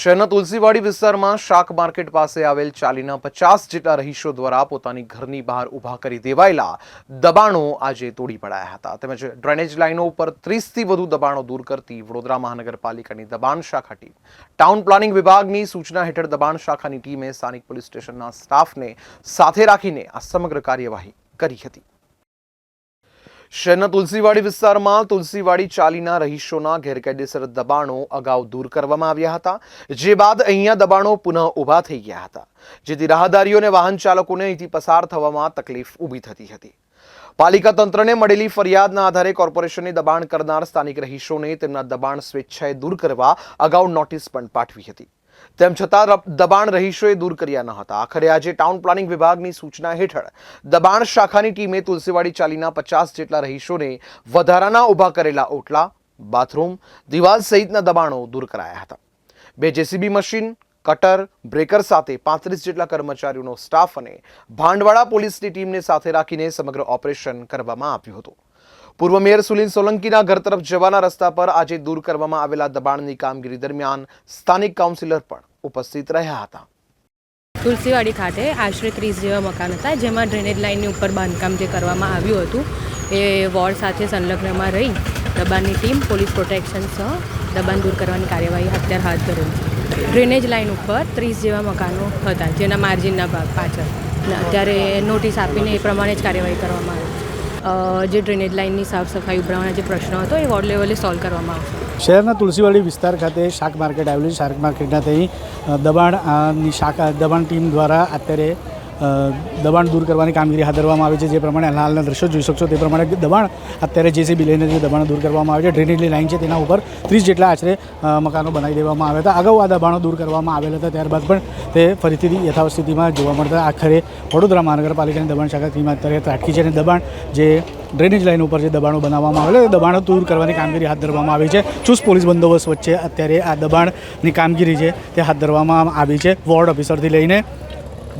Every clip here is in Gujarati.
શહેરના તુલસીવાડી વિસ્તારમાં શાક માર્કેટ પાસે આવેલ ચાલીના પચાસ જેટલા રહીશો દ્વારા પોતાની ઘરની બહાર ઊભા કરી દેવાયેલા દબાણો આજે તોડી પડાયા હતા. તેમજ ડ્રેનેજ લાઇનો ઉપર ત્રીસથી વધુ દબાણો દૂર કરતી વડોદરા મહાનગરપાલિકાની દબાણ શાખા ટીમ. ટાઉન પ્લાનિંગ વિભાગની સૂચના હેઠળ દબાણ શાખાની ટીમે સ્થાનિક પોલીસ સ્ટેશનના સ્ટાફને સાથે રાખીને આ સમગ્ર કાર્યવાહી કરી હતી. શહેરના તુલસીવાડી વિસ્તારમાં તુલસીવાડી ચાલીના રહીશોના ગેરકાયદેસર દબાણો અગાઉ દૂર કરવામાં આવ્યા હતા, જે બાદ અહીંયા દબાણો પુનઃ ઊભા થઈ ગયા હતા, જેથી રાહદારીઓને વાહન ચાલકોને અહીંથી પસાર થવામાં તકલીફ ઊભી થતી હતી. પાલિકા તંત્રને મળેલી ફરિયાદના આધારે કોર્પોરેશનને દબાણ કરનાર સ્થાનિક રહીશોને તેમના દબાણ સ્વેચ્છાએ દૂર કરવા અગાઉ નોટિસ પણ પાઠવી હતી. તેમ છતાં દબાણ રહીશોએ દૂર કર્યા ન હતા. આખરે આજે ટાઉન પ્લાનિંગ વિભાગની સૂચના હેઠળ દબાણ શાખાની ટીમે તુલસીવાડી ચાલીના પચાસ જેટલા રહીશોને વધારાના ઊભા કરેલા ઓટલા, બાથરૂમ, દિવાલ સહિતના દબાણો દૂર કરાયા હતા. બે જેસીબી મશીન, કટર, બ્રેકર સાથે પાંત્રીસ જેટલા કર્મચારીઓનો સ્ટાફ અને ભાંડવાડા પોલીસની ટીમને સાથે રાખીને સમગ્ર ઓપરેશન કરવામાં આવ્યું હતું. પૂર્વ મેયર સુલીન સોલંકીના ઘર તરફ જવાના રસ્તા પર આજે દૂર કરવામાં આવેલા દબાણની કામગીરી દરમિયાન સ્થાનિક કાઉન્સિલર પણ ઉપસ્થિત રહ્યા હતા. તુલસીવાડી ખાતે આશરે ત્રીસ જેવા મકાન હતા, જેમાં ડ્રેનેજ લાઇનની ઉપર બાંધકામ જે કરવામાં આવ્યું હતું, એ વોર્ડ સાથે સંલગ્નમાં રહી દબાણની ટીમ પોલીસ પ્રોટેક્શન સહ દબાણ દૂર કરવાની કાર્યવાહી અત્યારે હાથ ધરેલ છે. ડ્રેનેજ લાઇન ઉપર ત્રીસ જેવા મકાનો હતા, જેના માર્જિનના ભાગ પાછળ. અત્યારે નોટિસ આપીને એ પ્રમાણે જ કાર્યવાહી કરવામાં આવી. જે ડ્રેનેજ લાઇનની સાફ સફાઈ ઉભરાવાના જે પ્રશ્નો હતો, એ વોર્ડ લેવલે સોલ્વ કરવામાં આવશે. શહેરના તુલસીવાડી વિસ્તાર ખાતે શાક માર્કેટ આવેલું છે. શાક માર્કેટના ત્યાં દબાણની શાખા દબાણ ટીમ દ્વારા અત્યારે દબાણ દૂર કરવાની કામગીરી હાથ ધરવામાં આવી છે. જે પ્રમાણે હાલના દ્રશ્યો જોઈ શકશો તે પ્રમાણે દબાણ અત્યારે જેસીબી લઈને જે દબાણ દૂર કરવામાં આવે છે. ડ્રેનેજની લાઇન છે તેના ઉપર ત્રીસ જેટલા આશરે મકાનો બનાવી દેવામાં આવ્યા હતા. અગાઉ આ દબાણો દૂર કરવામાં આવેલા હતા. ત્યારબાદ પણ તે ફરીથી યથાવત સ્થિતિમાં જોવા મળતા આખરે વડોદરા મહાનગરપાલિકાની દબાણ શાખા ટીમ અત્યારે રાખી છે અને દબાણ જે ડ્રેનેજ લાઇન ઉપર જે દબાણો બનાવવામાં આવેલા દબાણો દૂર કરવાની કામગીરી હાથ ધરવામાં આવી છે. ચુસ્ત પોલીસ બંદોબસ્ત વચ્ચે અત્યારે આ દબાણની કામગીરી છે તે હાથ ધરવામાં આવી છે. વોર્ડ ઓફિસરથી લઈને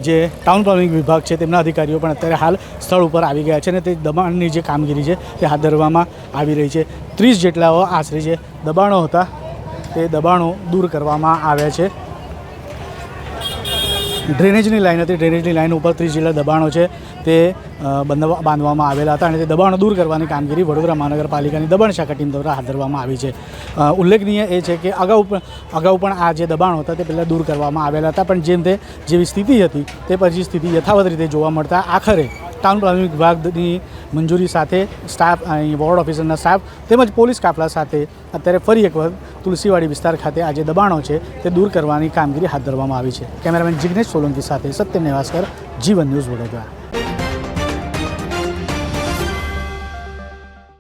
જે ટાઉન પ્લાનિંગ વિભાગ છે તેમના અધિકારીઓ પણ અત્યારે હાલ સ્થળ ઉપર આવી ગયા છે અને તે દબાણની જે કામગીરી છે તે હાથ ધરવામાં આવી રહી છે. ત્રીસ જેટલા આશરે જે દબાણો હતા તે દબાણો દૂર કરવામાં આવ્યા છે. ડ્રેનેજની લાઈન હતી. ડ્રેનેજની લાઈન ઉપર ત્રીસ જેટલા દબાણો છે તે બંધવા બાંધવામાં આવેલા હતા અને તે દબાણો દૂર કરવાની કામગીરી વડોદરા મહાનગરપાલિકાની દબાણ શાખા ટીમ દ્વારા હાથ ધરવામાં આવી છે. ઉલ્લેખનીય એ છે કે અગાઉ પણ અગાઉ પણ આ જે દબાણો હતા તે પહેલાં દૂર કરવામાં આવેલા હતા, પણ જેમ તે, જેવી સ્થિતિ હતી, તે પછી સ્થિતિ યથાવત રીતે જોવા મળતા આખરે ટાઉન પ્લાનિંગ વિભાગની મંજૂરી સાથે સ્ટાફ, અહીં વોર્ડ ઓફિસરના સ્ટાફ તેમજ પોલીસ કાફલા સાથે અત્યારે ફરી એક વખત તુલસીવાડી વિસ્તાર ખાતે આજે દબાણો છે તે દૂર કરવાની કામગીરી હાથ ધરવામાં આવી છે. કેમેરામેન જિગ્નેશ સોલંકી સાથે સત્ય નેવાસકર, જીવન ન્યૂઝ વડોદરા.